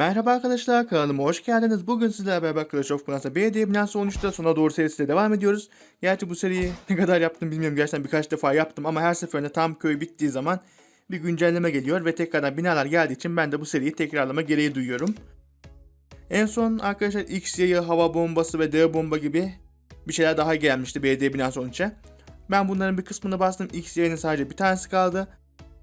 Merhaba arkadaşlar kanalıma hoş geldiniz. Bugün sizlerle beraber Clash of Clans'ta Belediye Binası 13'te sona doğru serisiyle devam ediyoruz. Gerçi bu seriyi ne kadar yaptım bilmiyorum. Gerçekten birkaç defa yaptım ama her seferinde tam köy bittiği zaman bir güncelleme geliyor ve tekrardan binalar geldiği için ben de bu seriyi tekrarlama gereği duyuyorum. En son arkadaşlar X yayı, hava bombası ve D bomba gibi bir şeyler daha gelmişti Belediye Binası 13'e. Ben bunların bir kısmını bastım. X yayının sadece bir tanesi kaldı.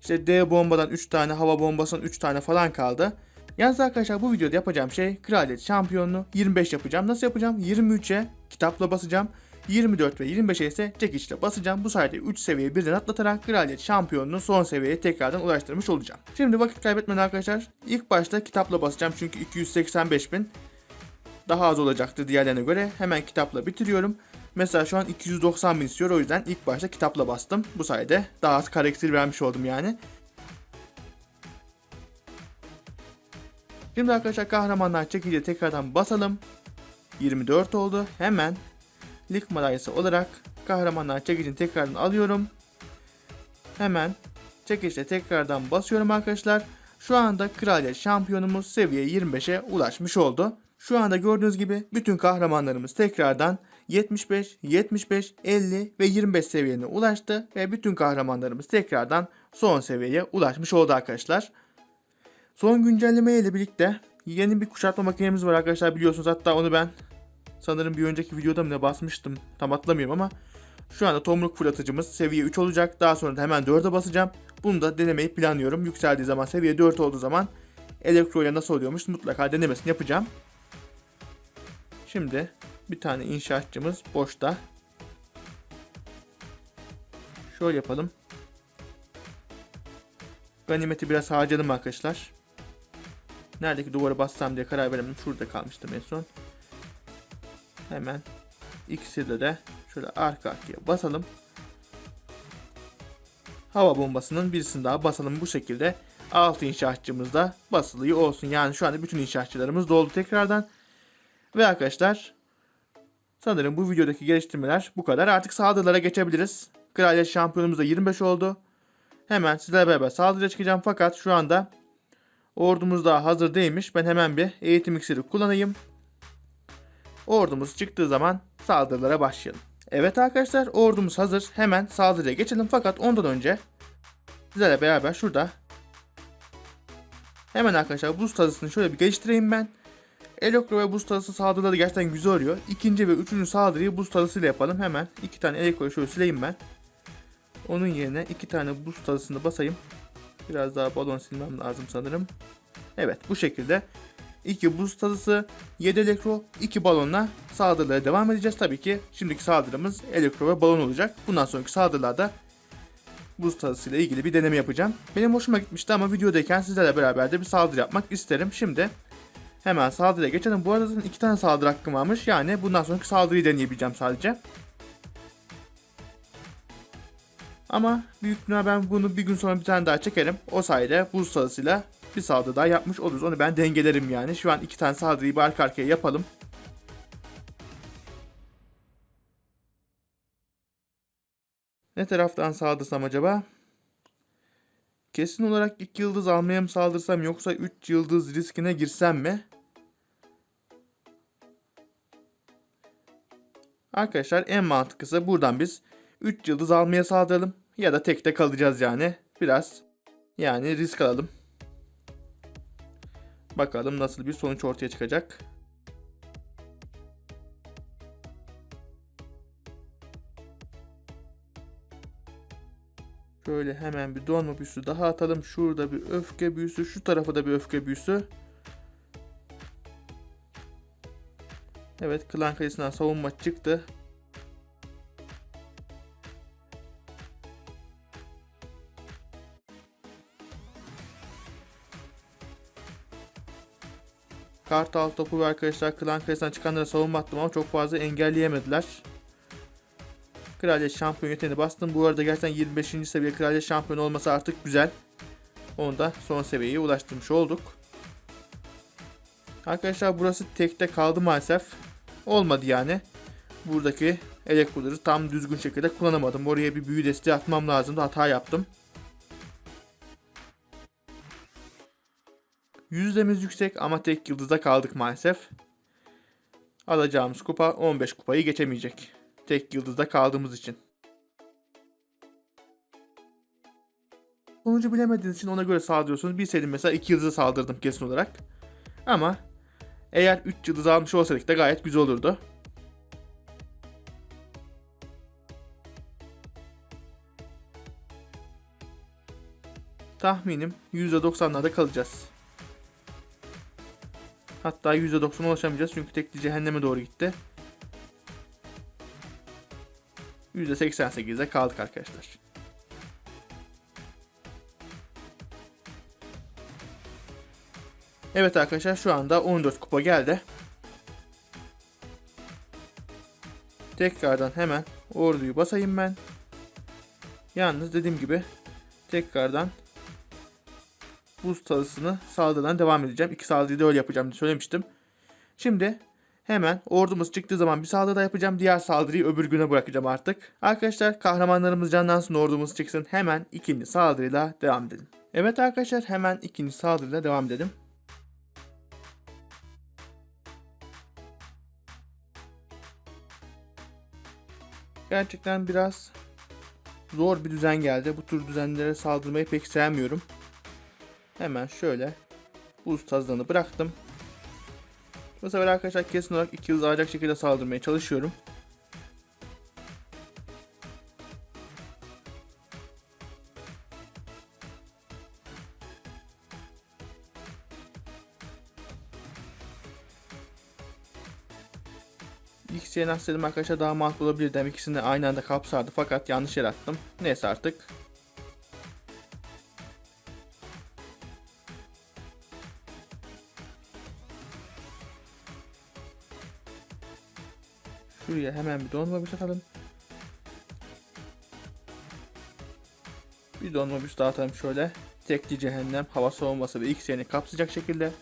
İşte D bombadan 3 tane, hava bombasından 3 tane falan kaldı. Yalnız arkadaşlar bu videoda yapacağım şey kraliyet şampiyonluğu 25 yapacağım. Nasıl yapacağım? 23'e kitapla basacağım. 24 ve 25'e ise çekiçle basacağım. Bu sayede 3 seviyeyi birden atlatarak kraliyet şampiyonluğunu son seviyeye tekrardan ulaştırmış olacağım. Şimdi vakit kaybetmeden arkadaşlar ilk başta kitapla basacağım çünkü 285 bin daha az olacaktı diğerlerine göre. Hemen kitapla bitiriyorum. Mesela şu an 290 bin istiyor o yüzden ilk başta kitapla bastım. Bu sayede daha az karakter vermiş oldum yani. Şimdi arkadaşlar kahramanlar çekince tekrardan basalım. 24 oldu. Hemen lig madalyası olarak kahramanlar çekicini tekrardan alıyorum. Hemen çekişle tekrardan basıyorum arkadaşlar. Şu anda kraliyet şampiyonumuz seviye 25'e ulaşmış oldu. Şu anda gördüğünüz gibi bütün kahramanlarımız tekrardan 75, 75, 50 ve 25 seviyene ulaştı ve bütün kahramanlarımız tekrardan son seviyeye ulaşmış oldu arkadaşlar. Son güncelleme ile birlikte yeni bir kuşatma makinemiz var arkadaşlar biliyorsunuz. Hatta onu ben sanırım bir önceki videoda mı ne basmıştım. Tam hatırlamıyorum ama şu anda tomruk fırlatıcımız seviye 3 olacak. Daha sonra da hemen 4'e basacağım. Bunu da denemeyi planlıyorum. Yükseldiği zaman seviye 4 olduğu zaman elektro ile nasıl oluyormuş mutlaka denemesini yapacağım. Şimdi bir tane inşaatçımız boşta. Şöyle yapalım. Ganimeti biraz harcadım arkadaşlar. Neredeki duvara bassam diye karar veremedim. Şurada kalmıştım en son. Hemen ikisiyle de şöyle arka arkaya basalım. Hava bombasının birisini daha basalım bu şekilde. Altı inşaatçımız da basılıyor olsun. Yani şu anda bütün inşaatçılarımız doldu tekrardan. Ve arkadaşlar sanırım bu videodaki geliştirmeler bu kadar. Artık saldırılara geçebiliriz. Kraliyet şampiyonumuz da 25 oldu. Hemen sizlerle beraber saldırıya çıkacağım fakat şu anda ordumuz daha hazır değilmiş. Ben hemen bir eğitim iksiri kullanayım. Ordumuz çıktığı zaman saldırılara başlayalım. Evet arkadaşlar ordumuz hazır. Hemen saldırıya geçelim fakat ondan önce sizlerle beraber şurada hemen arkadaşlar buz tazısını şöyle bir geliştireyim ben. Elektro ve buz tazısı saldırıları gerçekten güzel oluyor. İkinci ve üçüncü saldırıyı buz tazısıyla yapalım. Hemen iki tane elektroyu şöyle sileyim ben. Onun yerine iki tane buz tazısını basayım. Biraz daha balon silmem lazım sanırım. Evet bu şekilde. 2 buz tazısı, 7 elektro, 2 balonla saldırılara devam edeceğiz. Tabii ki şimdiki saldırımız elektro ve balon olacak. Bundan sonraki saldırılarda buz tazısıyla ilgili bir deneme yapacağım. Benim hoşuma gitmişti ama videodayken sizlerle beraber de bir saldırı yapmak isterim. Şimdi hemen saldırıya geçelim. Bu arada iki tane saldırı hakkım varmış. Yani bundan sonraki saldırıyı deneyebileceğim sadece. Ama büyük ihtimal ben bunu bir gün sonra bir tane daha çekerim. O sayede buz sahasıyla bir saldırı daha yapmış oluruz. Onu ben dengelerim yani. Şu an iki tane saldırıyı bir arka arkaya yapalım. Ne taraftan saldırsam acaba? Kesin olarak 2 yıldız almaya mı saldırsam yoksa 3 yıldız riskine girsem mi? Arkadaşlar en mantıklısı buradan biz 3 yıldız almaya saldıralım. Ya da tekte kalacağız yani. Biraz yani risk alalım. Bakalım nasıl bir sonuç ortaya çıkacak. Şöyle hemen bir donma büyüsü daha atalım. Şurada bir öfke büyüsü. Şu tarafa da bir öfke büyüsü. Evet klan kalesinden savunma çıktı. Kartal topu ve arkadaşlar klan kalesinden çıkanlara savunma attım ama çok fazla engelleyemediler. Kraliyet şampiyon yeteneğini bastım. Bu arada gerçekten 25. seviye kraliyet şampiyon olması artık güzel. Onu da son seviyeye ulaştırmış olduk. Arkadaşlar burası tekte kaldı maalesef. Olmadı yani. Buradaki elektroları tam düzgün şekilde kullanamadım. Oraya bir büyü desteği atmam lazımdı. Hata yaptım. Yüzdemiz yüksek ama tek yıldızda kaldık maalesef. Alacağımız kupa 15 kupayı geçemeyecek. Tek yıldızda kaldığımız için. Sonucu bilemediğiniz için ona göre saldırıyorsunuz. Bilseydim mesela 2 yıldıza saldırdım kesin olarak. Ama eğer 3 yıldız almış olsaydık da gayet güzel olurdu. Tahminim %90'larda kalacağız. Hatta %90'a ulaşamayacağız çünkü tekli cehenneme doğru gitti. %88'de kaldık arkadaşlar. Evet arkadaşlar şu anda 14 kupa geldi. Tekrardan hemen orduyu basayım ben. Yalnız dediğim gibi tekrardan buz talısını saldırıdan devam edeceğim. İki saldırıyı da öyle yapacağım diye söylemiştim. Şimdi hemen ordumuz çıktığı zaman bir saldırı da yapacağım. Diğer saldırıyı öbür güne bırakacağım artık. Arkadaşlar kahramanlarımız canlansın ordumuz çıksın. Hemen ikinci saldırıyla devam edelim. Evet arkadaşlar hemen ikinci saldırıyla devam edelim. Gerçekten biraz zor bir düzen geldi. Bu tür düzenlere saldırmayı pek sevmiyorum. Hemen şöyle buz tazlarını bıraktım. Bu sefer arkadaşlar kesin olarak iki yıldız alacak şekilde saldırmaya çalışıyorum. İkisini nasıl arkadaşlar daha makul olabilirdi. Hem ikisini aynı anda kapsardı fakat yanlış yer attım. Neyse artık. Şuraya hemen bir donma büs atalım. Bir donma büs daha atalım şöyle. Tekli cehennem, hava soğuması ve ikisini kapsayacak şekilde.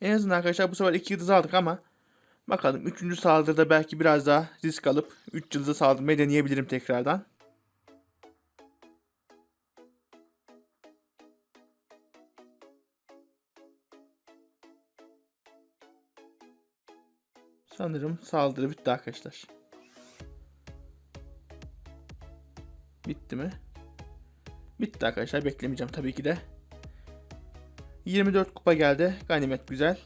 En azından arkadaşlar bu sefer 2 yıldız aldık ama bakalım 3. saldırıda belki biraz daha risk alıp 3 yıldızı saldırmayı deneyebilirim tekrardan. Sanırım saldırı bitti arkadaşlar. Bitti mi? Bitti arkadaşlar. Beklemeyeceğim tabii ki de. 24 kupa geldi. Ganimet güzel.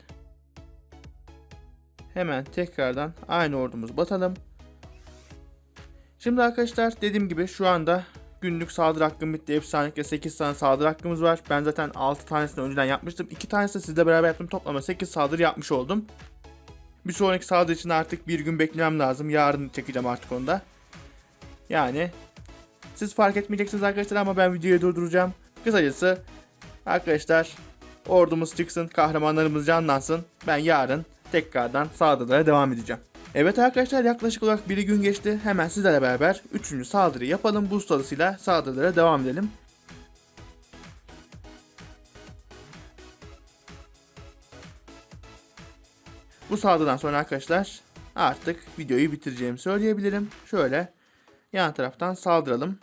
Hemen tekrardan aynı ordumuz batalım. Şimdi arkadaşlar dediğim gibi şu anda günlük saldırı hakkım bitti. Efsanelikle 8 tane saldırı hakkımız var. Ben zaten 6 tanesini önceden yapmıştım. 2 tanesi sizle beraber yaptım. Toplamda 8 saldırı yapmış oldum. Bir sonraki saldırı için artık bir gün beklemem lazım. Yarın çekeceğim artık onu da. Yani siz fark etmeyeceksiniz arkadaşlar ama ben videoyu durduracağım. Kısacası arkadaşlar ordumuz çıksın, kahramanlarımız canlansın. Ben yarın tekrardan saldırılara devam edeceğim. Evet arkadaşlar yaklaşık olarak bir gün geçti. Hemen sizlerle beraber 3. saldırı yapalım. Buz talısıyla saldırılara devam edelim. Bu saldırıdan sonra arkadaşlar artık videoyu bitireceğimi söyleyebilirim. Şöyle yan taraftan saldıralım.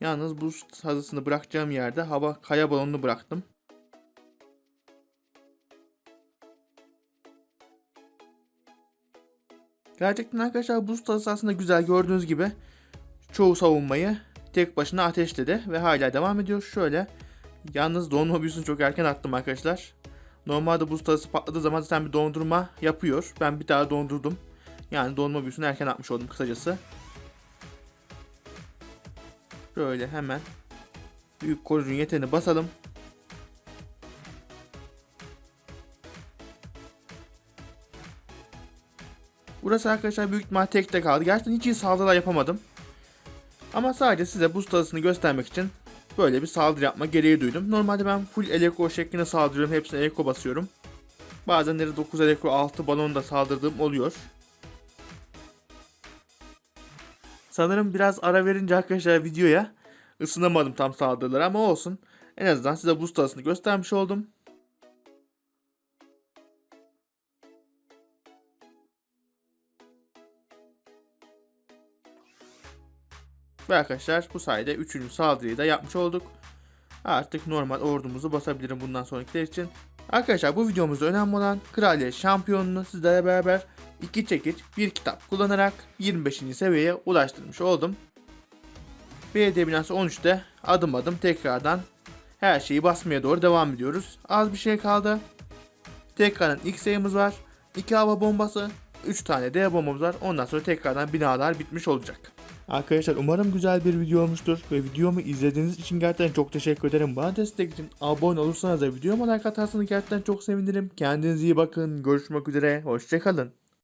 Yalnız buz hazısını bırakacağım yerde hava kaya balonunu bıraktım. Gerçekten arkadaşlar buz tası aslında güzel gördüğünüz gibi çoğu savunmayı tek başına ateşledi ve hala devam ediyor. Şöyle yalnız donma büyüsünü çok erken attım arkadaşlar. Normalde buz tası patladığı zaman zaten bir dondurma yapıyor. Ben bir daha dondurdum. Yani donma büyüsünü erken atmış oldum kısacası. Şöyle hemen büyük koruyucunun yeteneğini basalım. Burası arkadaşlar büyük ihtimal tekte kaldı. Gerçekten hiç iyi saldırılar yapamadım. Ama sadece size buz tasını göstermek için böyle bir saldırı yapma gereği duydum. Normalde ben full eleko şeklinde saldırıyorum. Hepsine eleko basıyorum. Bazenleri 9 eleko 6 balon da saldırdığım oluyor. Sanırım biraz ara verince arkadaşlar videoya ısınamadım tam saldırılara ama olsun. En azından size buz tasını göstermiş oldum. Ve arkadaşlar bu sayede 3. saldırıyı da yapmış olduk. Artık normal ordumuzu basabilirim bundan sonrakiler için. Arkadaşlar bu videomuzda önemli olan kraliyet şampiyonunu sizlerle beraber iki çekiç bir kitap kullanarak 25. seviyeye ulaştırmış oldum. Belediye binası 13'te adım adım tekrardan her şeyi basmaya doğru devam ediyoruz. Az bir şey kaldı. Tekrardan ilk sayımız var. 2 hava bombası, 3 tane D bombamız var. Ondan sonra tekrardan binalar bitmiş olacak. Arkadaşlar umarım güzel bir video olmuştur ve videomu izlediğiniz için gerçekten çok teşekkür ederim. Bana destek için abone olursanız da videoma like atarsanız gerçekten çok sevinirim. Kendinize iyi bakın. Görüşmek üzere. Hoşçakalın.